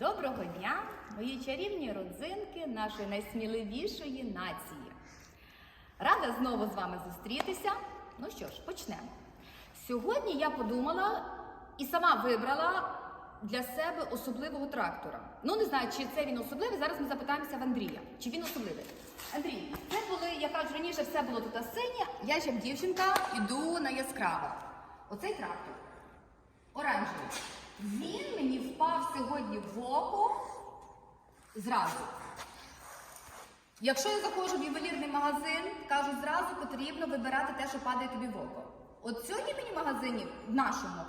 Доброго дня, мої чарівні родзинки нашої найсміливішої нації. Рада знову з вами зустрітися. Ну що ж, почнемо. Сьогодні я подумала і сама вибрала для себе особливого трактора. Ну, не знаю, чи це він особливий. Зараз ми запитаємося в Андрія. Чи він особливий? Андрій, це були, я кажу, раніше все було тут синє, я як дівчинка йду на яскраве. Оцей трактор оранжевий. Око зразу. Якщо я заходжу в ювелірний магазин, кажуть, зразу потрібно вибирати те, що падає тобі в око. От сьогодні мені в магазині, в нашому,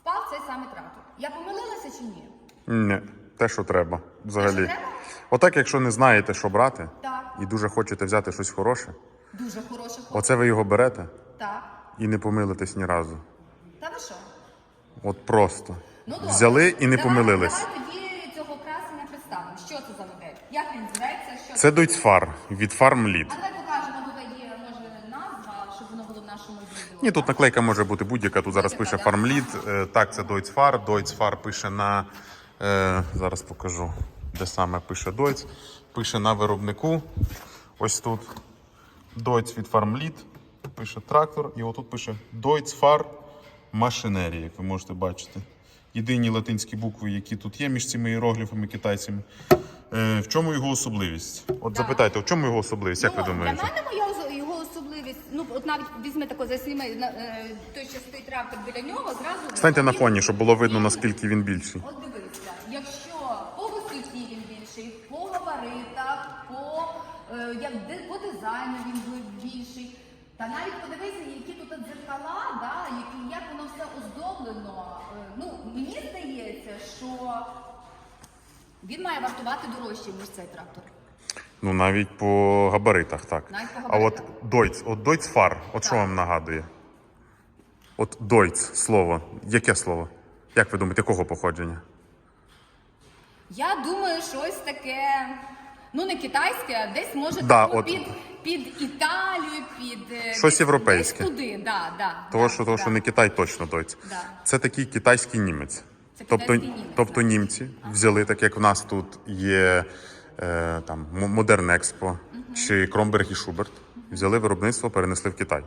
впав цей самий трактор. Я помилилася чи ні? Ні, те, що треба. Взагалі. Те, що треба? Отак, якщо не знаєте, що брати, Так. і дуже хочете взяти щось хороше, Дуже хороше хобі. оце ви його берете Так. і не помилитесь ні разу. Та ви що? От просто. Ну, добре. Взяли і не Давай- помилились. Давай тоді цього красення представимо. Що це за модель? Як він називається? Що Це Дойцфар від Farmlead. А давай покажемо, тут є може назва, щоб воно було в нашому відео. Ні, тут наклейка може бути будь-яка. Тут зараз пише. Farmlead. Е, Так, це Deutz-Far. Deutz-Far пише на. Е, зараз покажу, де саме пише Deutz. Пише на виробнику. Ось тут. Deutz від Farmlead. Пише трактор. І отут пише Deutz-Far Machinery, як ви можете бачити. Єдині латинські букви, які тут є між цими іерогліфами китайцями. Е, в чому його особливість? От запитайте, в чому його особливість? Як ви Ну, думаєте? Для мене моя його особливість, ну от навіть візьми тако засніми на е, той, що стоїть трактор біля нього, зразу Станьте на фоні, щоб було видно, наскільки він більший. От дивися, якщо по висоті він більший, по габаритах, по, е, як, по дизайну він більший. Та навіть подивися, які тут дзеркала, да, які, як воно все оздоблено. Ну, мені здається, що він має вартувати дорожче, ніж цей трактор. Ну, навіть по габаритах, так. Навіть по А от габаритах. Deutz, от Deutz-Far, от що вам нагадує? От Deutz слово. Яке слово? Як ви думаєте, якого походження? Я думаю, щось таке, ну не китайське, а десь може Да, таку от- під, під Італію, під е, Щось десь- європейське. Десь туди, да, да, Того, да, що, того, да. що не Китай, точно Deutz. Да. Це такий китайський німець. Це тобто, німець, тобто німці взяли, так як в нас тут є е, там, Модерн Експо чи Кромберг і Шуберт, взяли виробництво, перенесли в Китай.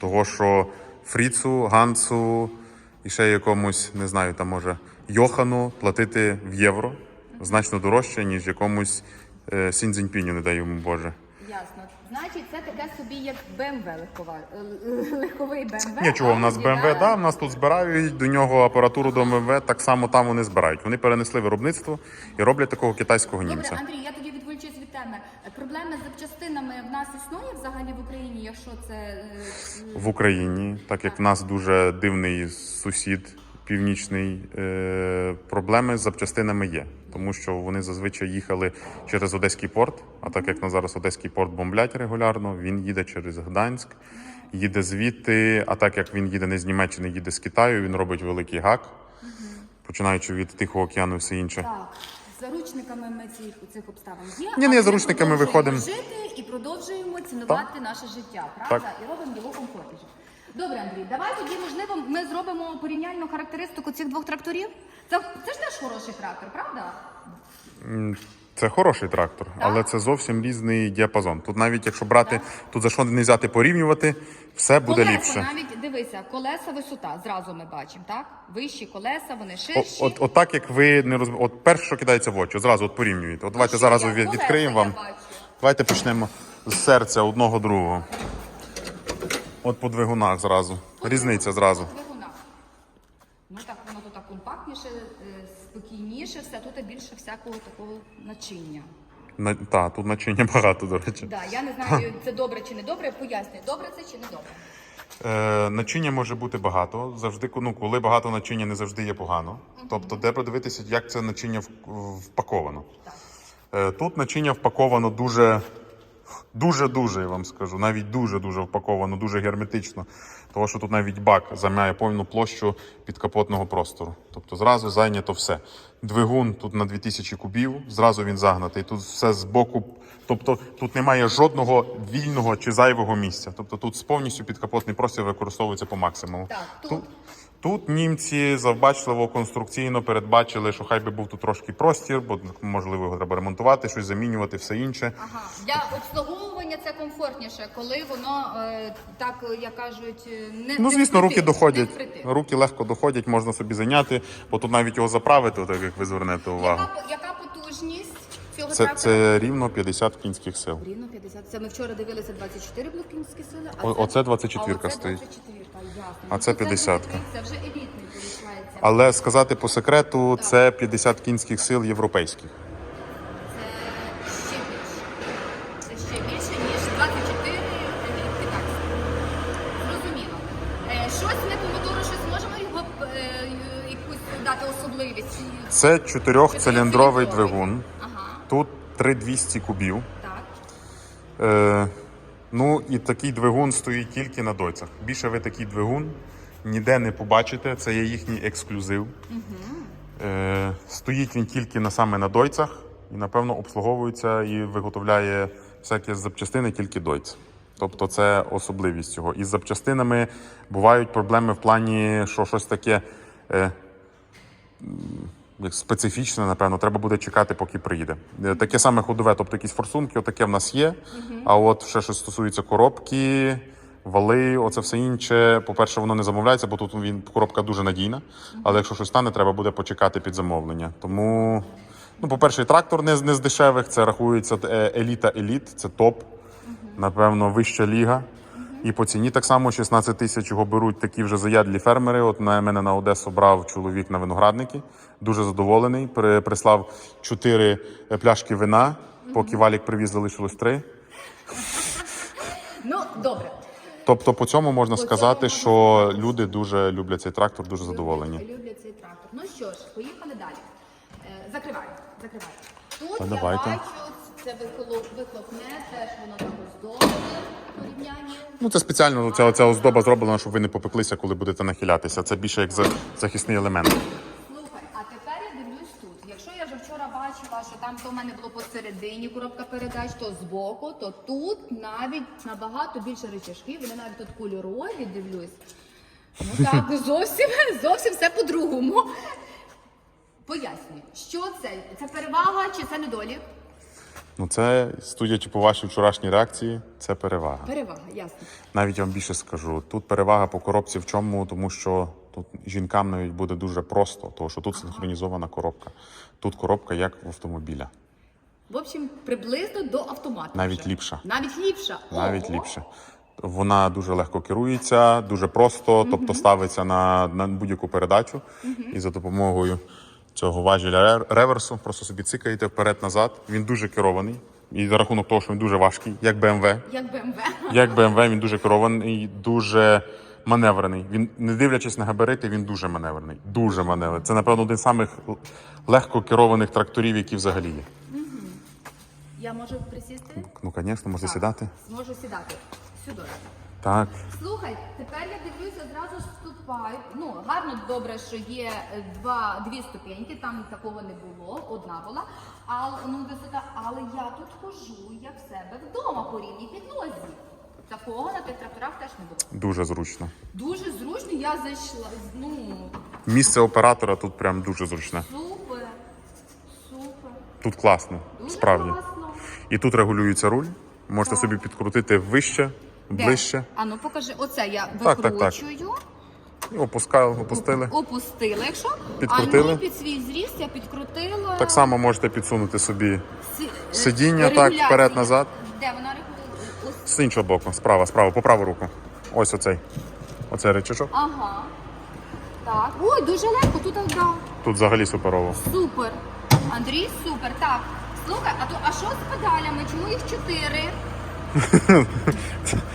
Того, що Фріцу, Гансу і ще якомусь, не знаю, там може Йохану платити в євро значно дорожче, ніж якомусь е, Сіньцзіньпіню, не дай йому Боже. Значить, це таке собі як БМВ легкова, е, легковий БМВ. Ні, чого, в нас BMW, да, в нас тут збирають до нього апаратуру до BMW, так само там вони збирають. Вони перенесли виробництво і роблять такого китайського Добре, німця. Андрій, я тоді відволічусь від теми. Проблеми з запчастинами в нас існує взагалі в Україні, якщо це е, В Україні, так як в нас дуже дивний сусід північний, е, проблеми з запчастинами є, тому що вони зазвичай їхали через Одеський порт. А так як на зараз Одеський порт бомблять регулярно, він їде через Гданськ, їде звідти. А так як він їде не з Німеччини, їде з Китаю, він робить великий гак, починаючи від Тихого океану і все інше. Так, заручниками ми цих, цих обставин є. Ні, але заручниками виходимо. жити і продовжуємо цінувати наше життя, правда? І робимо його комфортніше. Добре, Андрій, давай тоді, можливо, ми зробимо порівняльну характеристику цих двох тракторів. Це, це ж теж хороший трактор, правда? Це хороший трактор, але це зовсім різний діапазон. Тут навіть якщо брати, тут за що не взяти порівнювати, все буде колеса ліпше. навіть дивися, колеса висота, зразу ми бачимо, так? Вищі колеса, вони О, ширші. от, от так як ви не роз... От перше, що кидається в очі, одразу от порівнюєте. От давайте зараз від- Колеса відкриємо я вам. бачу. Давайте почнемо з серця одного другого. От по двигунах зразу. Різниця зразу. По Двигунах. Ну так, воно тут так компактніше, е, спокійніше, все тут більше всякого такого начиння. На, та, тут начиння багато, до речі. Да, я не знаю, це добре чи не добре. Пояснюю, добре це чи не добре. Е, начиння може бути багато. Завжди, ну, коли багато начиння, не завжди є погано. Тобто, де подивитися, як це начиння впаковано. Так. Е, Тут начиння впаковано дуже, дуже, дуже, я вам скажу, навіть дуже, дуже впаковано, дуже герметично. Тому що тут навіть бак займає повну площу підкапотного простору. Тобто зразу зайнято все. Двигун тут на 2000 кубів, зразу він загнатий. Тут все з боку. Тобто тут немає жодного вільного чи зайвого місця. Тобто тут повністю підкапотний простір використовується по максимуму. Так, тут. Тут, Тут німці завбачливо конструкційно передбачили, що хай би був тут трошки простір, бо можливо його треба ремонтувати, щось замінювати, все інше. Ага. Для обслуговування це комфортніше, коли воно е, так, як кажуть, е, не Ну, звісно, руки доходять. Руки легко доходять, можна собі зайняти, бо тут навіть його заправити, так як ви звернете увагу. Яка, яка потужність цього Це, трактора? це рівно 50 кінських сил. Рівно 50. Це ми вчора дивилися 24 блокінські сили, а О- це, оце 24 а оце стоїть. 24, ясно. А Ну, це то 50. вже- Це вже елітний, виходить. Але сказати по секрету, це 50 кінських сил європейських. Це ще більше. Це ще більше, ніж 24 китайські. Зрозуміло. Е, щось ми по мотору щось можемо його е, якусь дати особливість? Це чотирьохциліндровий двигун. Тут 3200 кубів. так. Е, ну і такий двигун стоїть тільки на дойцях. Більше ви такий двигун ніде не побачите. Це є їхній ексклюзив. Е, стоїть він тільки на саме на дойцях і, напевно, обслуговується і виготовляє всякі запчастини тільки дойц. Тобто це особливість цього. Із запчастинами бувають проблеми в плані, що щось таке. Е, специфічне, напевно, треба буде чекати, поки приїде. Е, Таке саме ходове, тобто якісь форсунки, отаке в нас є. А от ще що стосується коробки, вали, оце все інше. По-перше, воно не замовляється, бо тут він коробка дуже надійна. Але якщо щось стане, треба буде почекати під замовлення. Тому, ну, по-перше, трактор не, з- не з дешевих, це рахується е, еліта еліт, це топ. Напевно, вища ліга. І по ціні так само 16 тисяч його беруть такі вже заядлі фермери. От на мене на Одесу брав чоловік на виноградники. Дуже задоволений. При, прислав 4 пляшки вина, поки валік привіз, залишилось 3. Ну, добре. Тобто по цьому можна По сказати, цьому що люди дуже люблять цей трактор, дуже задоволені. Люблять, люблять цей трактор. Ну що ж, поїхали далі. Е, закривай, закривай. Тут Та я давайте. бачу, це вихлоп, вихлопне, теж воно порівнянні. Ну це спеціально ця, ця оздоба зроблена, щоб ви не попеклися, коли будете нахилятися. Це більше як захисний елемент. Слухай, а тепер я дивлюсь тут. Якщо я вже вчора бачила, що там то в мене було посередині коробка передач, то збоку, то тут навіть набагато більше речашків, вони навіть тут кольорові дивлюсь. Ну так, зовсім, зовсім все по-другому. Пояснюй, що це? Це перевага чи це недолік? Ну це судячи по вашій вчорашній реакції, це перевага. Перевага, ясно. Навіть я вам більше скажу. Тут перевага по коробці в чому, тому що тут жінкам навіть буде дуже просто, тому що тут синхронізована коробка. Тут коробка як в автомобіля, В общем, приблизно до автомату. навіть вже. ліпша. Навіть ліпша. Навіть Ого. ліпше. Вона дуже легко керується, дуже просто, тобто ставиться на, на будь-яку передачу і за допомогою цього важеля ре- реверсу просто собі цикаєте вперед-назад. Він дуже керований. І за рахунок того, що він дуже важкий, як BMW. Як БМВ. Як BMW, він дуже керований, дуже маневрений. Він, не дивлячись на габарити, він дуже маневрений. Дуже маневрений. Це, напевно, один з самих легко керованих тракторів, які взагалі є. Я можу присісти? Ну, звісно, можна Так. сідати. Зможу сідати. Сюди. Так. Слухай, тепер я дивлюся, зразу вступаю. Ну, гарно добре, що є е, два, дві ступеньки, там такого не було, одна була. Але, ну, висота, але я тут хожу, як в себе вдома по рівній підлозі. Такого на тих тракторах теж не було. Дуже зручно. Дуже зручно, я зайшла. Ну, Місце оператора тут прям дуже зручне. супер. Супер. Тут класно, Дуже справді. класно. І тут регулюється руль. Можете собі підкрутити вище, Де? ближче. А ну покажи, оце я Так, так, так. Опускали, опустили. Опустила, якщо Підкрутили. а ну, під свій зріст я підкрутила. Так само можете підсунути собі сидіння, е, так, вперед-назад. Де вона регулює? З іншого боку, справа, справа, по праву руку. Ось оцей. Оцей речашок. Ага. Так. Ой, дуже легко, тут да. Тут взагалі суперово. Супер. Андрій, супер. Так. Слухай, а то а що з педалями? Чому їх чотири?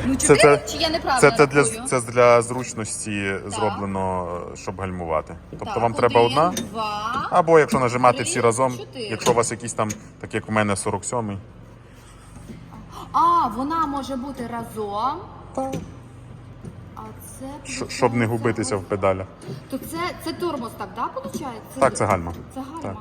Ну, Це, чотири, це, чи я неправильно це, це, для, рахую? це для зручності зроблено, щоб гальмувати. Тобто Так, вам треба один, одна. Два. Або якщо нажимати три, всі разом, чотири. якщо у вас якийсь там, так як у мене 47-й. А, вона може бути разом. Так. А це Щ- Щоб не губитися в педалях. То це, це тормоз, так, да, виходить? Так, це гальма. Це гальма. Так.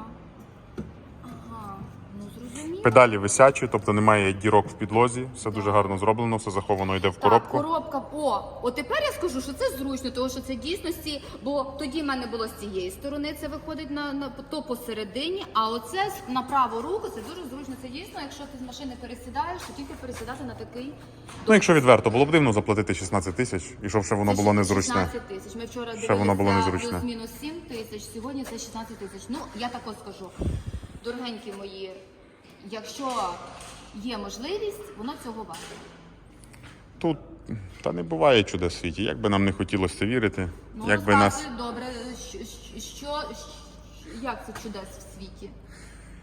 Педалі висячі, тобто немає дірок в підлозі, все дуже гарно зроблено, все заховано йде в коробку. Так, коробка. О, от тепер я скажу, що це зручно, тому що це дійсності, бо тоді в мене було з цієї сторони, це виходить на, на то посередині, а оце на праву руку це дуже зручно. Це дійсно, якщо ти з машини пересідаєш, то тільки пересідати на такий. Ну, якщо відверто, було б дивно заплатити 16 тисяч, і щоб ще воно Це було незручне. 16 тисяч. Ми вчора Ще воно було незручне. плюс-мінус 7 тисяч. Сьогодні це 16 тисяч. Ну я також скажу, дорогенькі мої, якщо є можливість, воно цього варте. Тут та не буває чудес в світі. Як би нам не хотілося це вірити, Ну, як би нас. добре, що, що, що, як це чудес в світі?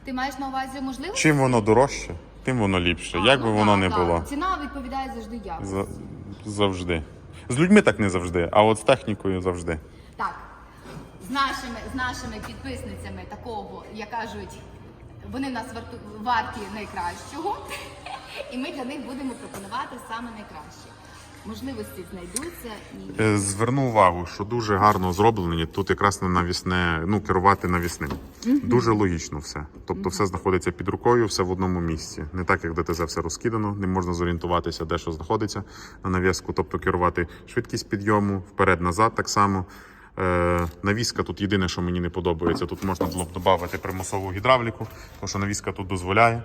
Ти маєш на увазі можливості? Чим воно дорожче, тим воно ліпше. А, як ну би так, воно не так. було. Ціна відповідає завжди якості. За- Завжди. З людьми так не завжди, а от з технікою завжди. Так, з нашими, з нашими підписницями такого, як кажуть, вони в нас варті найкращого, і ми для них будемо пропонувати саме найкраще. Можливості знайдуться і Е, Зверну увагу, що дуже гарно зроблені. Тут якраз на навісне, ну керувати навісним. Дуже логічно все. Тобто, все знаходиться під рукою, все в одному місці. Не так, як ДТЗ все розкидано, не можна зорієнтуватися, де що знаходиться на нав'язку, тобто керувати швидкість підйому, вперед-назад так само. Е, навіска тут єдине, що мені не подобається. Тут можна було б додати примусову гідравліку, тому що навіска тут дозволяє.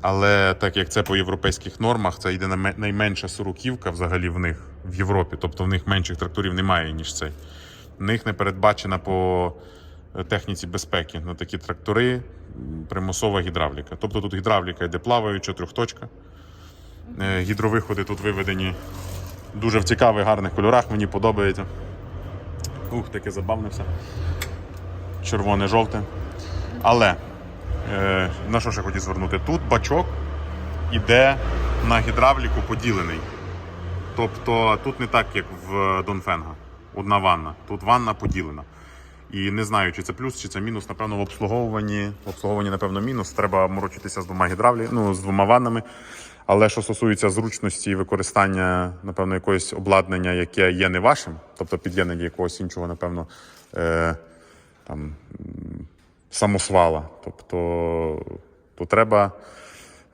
Але так як це по європейських нормах, це йде найменша сороківка взагалі в них в Європі. Тобто в них менших тракторів немає, ніж цей. В них не передбачена по е, техніці безпеки на такі трактори примусова гідравліка. Тобто тут гідравліка йде плаваюча, трьохточка. Е, Гідровиходи тут виведені дуже в цікавих, гарних кольорах. Мені подобається. Ух, таке забавне все. Червоне, жовте. Але Е, на що ще хотів звернути? Тут бачок іде на гідравліку поділений. Тобто тут не так, як в Донфенга. Одна ванна. Тут ванна поділена. І не знаю, чи це плюс, чи це мінус. Напевно, в обслуговуванні. В обслуговуванні, напевно, мінус. Треба морочитися з двома гідравлі, ну, з двома ваннами. Але що стосується зручності і використання, напевно, якогось обладнання, яке є не вашим, тобто під'єднання якогось іншого, напевно, е, там, самосвала. Тобто, то треба.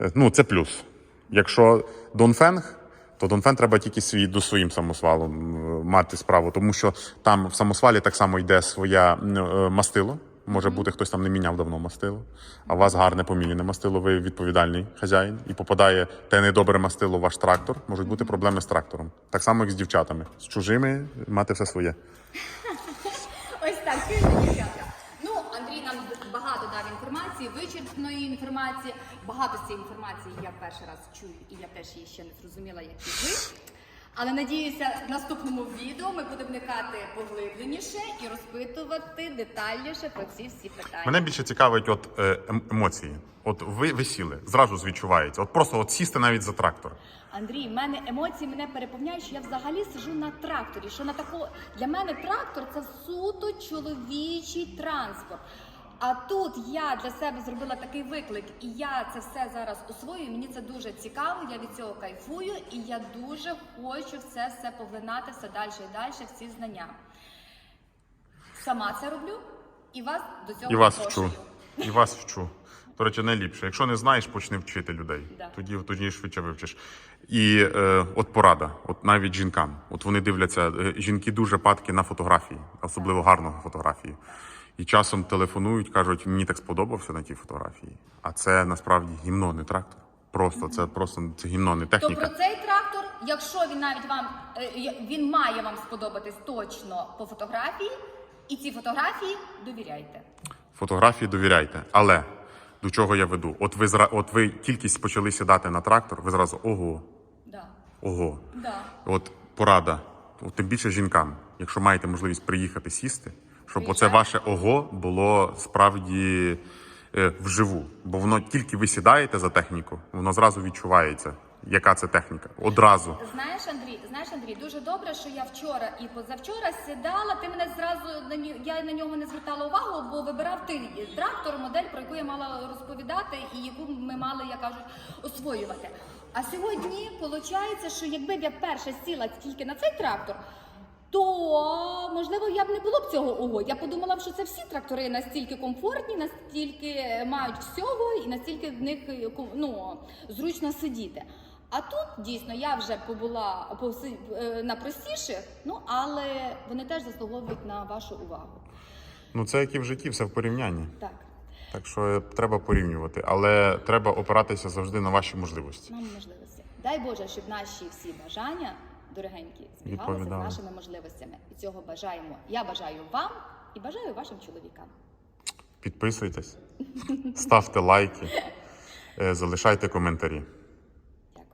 е, Ну, це плюс. Якщо Донфенг, то Донфен треба тільки свій до своїм самосвалом е, мати справу, тому що там в самосвалі так само йде своя е, мастило. Може бути, хтось там не міняв давно мастило, а у вас гарне поміняне мастило, ви відповідальний хазяїн, і попадає те недобре мастило в ваш трактор. Можуть бути проблеми з трактором. Так само, як з дівчатами. З чужими мати все своє. ось так, дівчата. Ну, Андрій нам багато дав інформації, вичерпної інформації. Багато з цієї інформації я перший раз чую, і я теж її ще не зрозуміла, як і ви. Але надіюся, в наступному відео ми будемо вникати поглибленіше і розпитувати детальніше про ці всі питання. Мене більше цікавить от е, ем- емоції. От ви, ви сіли, зразу ж відчувається. От просто от сісти навіть за трактор. Андрій, в мене емоції мене переповняють, що я взагалі сижу на тракторі. Що на тако для мене трактор це суто чоловічий транспорт. А тут я для себе зробила такий виклик, і я це все зараз освоюю. Мені це дуже цікаво. Я від цього кайфую, і я дуже хочу в це все поглинати все далі і далі в ці знання. Сама це роблю і вас до цього І вас вчу. І вас вчу. До речі, найліпше. Якщо не знаєш, почни вчити людей. Да. Тоді, тоді швидше вивчиш. І е, от порада, от навіть жінкам. От вони дивляться, е, жінки дуже падки на фотографії, особливо гарно на фотографії. І часом телефонують, кажуть, мені так сподобався на тій фотографії. А це насправді гімно, не трактор. Просто це просто це гімно, не техніка. про цей трактор, якщо він навіть вам е, він має вам сподобатись точно по фотографії, і ці фотографії довіряйте. Фотографії довіряйте. Але до чого я веду? От ви зра... от ви тільки почали сідати на трактор, ви зразу ого, Да. ого. Да. От порада, от тим більше жінкам, якщо маєте можливість приїхати сісти, щоб оце ваше ого було справді е, вживу. Бо воно тільки ви сідаєте за техніку, воно зразу відчувається, яка це техніка. Одразу. Знаєш, Андрій, знаєш, Андрій, дуже добре, що я вчора і позавчора сідала. Ти мене зразу на я на нього не звертала увагу, бо вибирав ти трактор, модель, про яку я мала розповідати, і яку ми мали, як кажуть, освоювати. А сьогодні виходить, що якби б я перша сіла тільки на цей трактор. То можливо я б не було б цього ого. Я подумала що це всі трактори настільки комфортні, настільки мають всього і настільки в них е, ну, зручно сидіти. А тут дійсно я вже побула е, на простіших, ну але вони теж заслуговують на вашу увагу. Ну це як і в житті, все в порівнянні. Так, Так що е, треба порівнювати, але треба опиратися завжди на ваші можливості. нам можливості. Дай Боже, щоб наші всі бажання, дорогенькі, збігалися з нашими можливостями. І цього бажаємо. Я бажаю вам і бажаю вашим чоловікам. Підписуйтесь, ставте лайки, е, залишайте коментарі.